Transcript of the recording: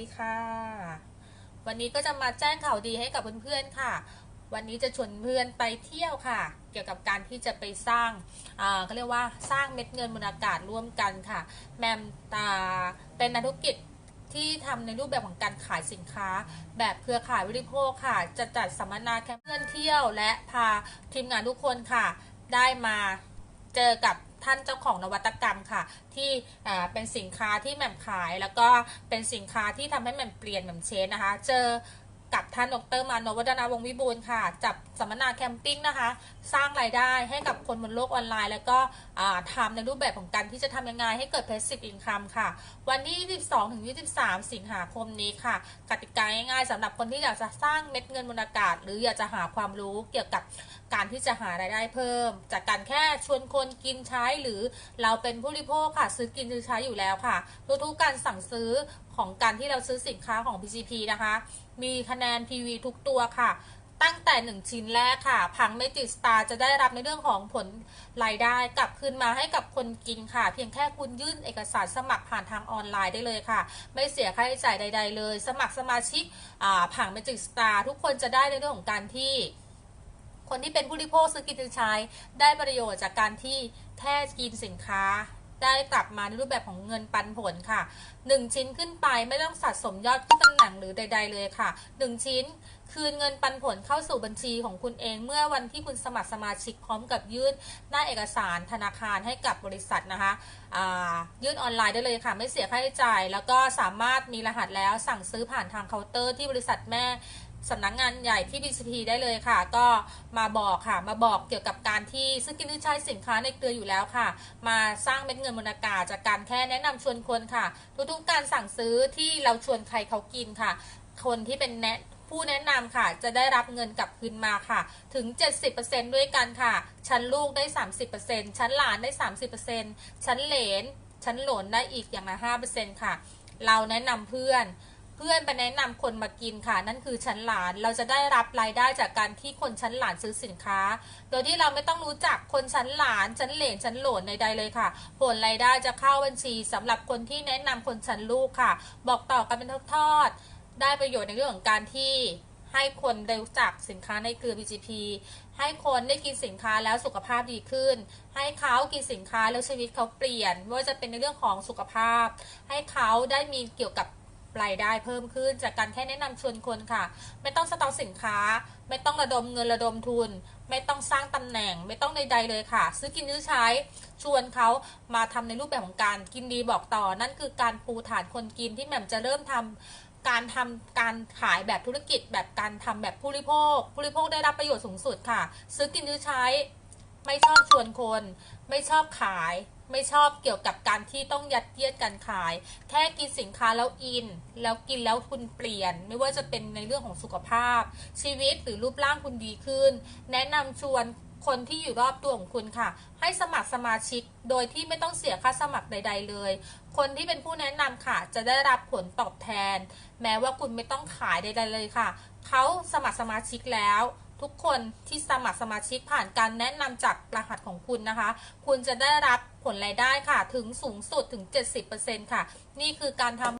ดีค่ะ วันนี้ก็จะมาแจ้งข่าวดีให้กับเพื่อนๆค่ะ วันนี้จะชวนเพื่อนไปเที่ยวค่ะ เกี่ยวกับการที่จะไปสร้างอ่าเขาเรียกว่าสร้างเม็ดเงินบนอากาศร่วมกันค่ะ แมมตาเป็นนักธุรกิจที่ทำในรูปแบบของการขายสินค้า แบบเครือข่ายบริโภคค่ะ จะจัดสัมมนาแคมเปญเที่ยว และพาทีมงานทุกคนค่ะ ได้มาเจอกับ ท่านเจ้าของนวัตกรรมค่ะ ที่เป็นสินค้าที่แหม่มขาย แล้วก็เป็นสินค้าที่ทำให้แหม่มเปลี่ยนแหม่มเชนนะคะ เจอ กับท่านดรมานวัฒนาวงวิบูลย์ค่ะ จับสัมมนาแคมปิ้งนะคะ สร้างรายได้ให้กับคนบนโลกออนไลน์ แล้วก็อ่าทำในรูปแบบของการที่จะทำยังไงให้เกิด passive income ค่ะ วันที่ 22ถึง23 สิงหาคมนี้ค่ะ กติกาง่ายๆสำหรับคนที่อยากจะสร้างเม็ดเงินบนอากาศ หรืออยากจะหาความรู้เกี่ยวกับการที่จะหารายได้เพิ่ม จากการแค่ชวนคนกินใช้หรือเราเป็นผู้ริโภคค่ะ ซื้อกินซื้อใช้อยู่แล้วค่ะทุกๆการสั่งซื้อ ของการที่เราซื้อสินค้าของ PCP นะคะ มีคะแนน PV ทุกตัวค่ะ ตั้งแต่ 1 ชิ้นแรกค่ะ พังไม่ติดสตาร์จะได้รับในเรื่องของผลรายได้กลับคืนมาให้กับคนกินค่ะ เพียงแค่คุณยื่นเอกสารสมัครผ่านทางออนไลน์ได้เลยค่ะ ไม่เสียค่าใช้จ่ายใด ๆ เลย สมัครสมาชิกผังเมจิกสตาร์ทุกคนจะได้ในเรื่องของการที่คนที่เป็นผู้บริโภคซื้อกินซื้อใช้ได้ประโยชน์จากการที่แค่กินสินค้า ได้กลับมาในรูปแบบของเงินปันผลค่ะ 1 ชิ้นขึ้นไปไม่ต้องสะสมยอดขึ้นตำแหน่งหรือใด ๆ เลยค่ะ 1 ชิ้นคืนเงินปันผลเข้าสู่บัญชีของคุณเอง เมื่อวันที่คุณสมัครสมาชิกพร้อมกับยื่นหน้าเอกสารธนาคารให้กับบริษัทนะคะยื่นออนไลน์ได้เลยค่ะ ไม่เสียค่าใช้จ่าย แล้วก็สามารถมีรหัสแล้วสั่งซื้อผ่านทางเคาน์เตอร์ที่บริษัทแม่สำนักงานใหญ่ที่ BCP ได้เลยค่ะ ก็มาบอกค่ะ มาบอกเกี่ยวกับการที่ซื้อกินซื้อใช้สินค้าในเครืออยู่แล้วค่ะ มาสร้างเม็ดเงินบนอากาศจากการแค่แนะนำชวนคนค่ะ ทุกๆการสั่งซื้อที่เราชวนใครเขากินค่ะ คนที่เป็นแนะ ผู้แนะนำค่ะ จะได้รับเงินกลับคืนมาค่ะ ถึง 70%ด้วยกันค่ะ ชั้นลูกได้ 30%ชั้นหลานได้ 30%ชั้นเหลน ชั้นหลนได้อีกอย่างละ5%ค่ะ เราแนะนำเพื่อนเพื่อนไปแนะนำคนมากินค่ะ นั่นคือชั้นหลาน เราจะได้รับรายได้จากการที่คนชั้นหลานซื้อสินค้า โดยที่เราไม่ต้องรู้จักคนชั้นหลาน ชั้นเหลนชั้นโหลนใดๆเลยค่ะ ผลรายได้จะเข้าบัญชีสำหรับคนที่แนะนำคนชั้นลูกค่ะ บอกต่อกันเป็นทอดๆ ได้ประโยชน์ในเรื่องของการที่ให้คนได้รู้จักสินค้าในเครือ BGP ให้คนได้กินสินค้าแล้วสุขภาพดีขึ้น ให้เขากินสินค้าแล้วชีวิตเขาเปลี่ยนไม่ว่าจะเป็นในเรื่องของสุขภาพ ให้เขาได้มีเกี่ยวกับรายได้เพิ่มขึ้น จากการแค่แนะนำชวนคนค่ะ ไม่ต้องสต็อกสินค้า ไม่ต้องระดมเงินระดมทุน ไม่ต้องสร้างตำแหน่ง ไม่ต้องใดๆเลยค่ะ ซื้อกินซื้อใช้ ชวนเขามาทำในรูปแบบของการกินดีบอกต่อ นั่นคือการปูฐานคนกินที่แหม่มจะเริ่มทำ การทำการขายแบบธุรกิจ แบบการทำแบบผู้บริโภค ผู้บริโภคได้รับประโยชน์สูงสุดค่ะ ซื้อกินซื้อใช้ไม่ชอบชวนคน ไม่ชอบขาย ไม่ชอบเกี่ยวกับการที่ต้องยัดเยียดการขาย แค่กินสินค้าแล้วอิน แล้วกินแล้วคุณเปลี่ยน ไม่ว่าจะเป็นในเรื่องของสุขภาพ ชีวิตหรือรูปร่างคุณดีขึ้น แนะนำชวน คนที่อยู่รอบตัวของคุณค่ะ ให้สมัครสมาชิกโดยที่ไม่ต้องเสียค่าสมัครใด ๆ เลย คนที่เป็นผู้แนะนำค่ะ จะได้รับผลตอบแทน แม้ว่าคุณไม่ต้องขายใดๆเลยค่ะ เขาสมัครสมาชิกแล้วทุกคนที่สมัครสมาชิกผ่านการแนะนำจากรหัสของคุณนะคะ คุณจะได้รับผลรายได้ค่ะ ถึงสูงสุดถึง 70%ค่ะ นี่คือการทำ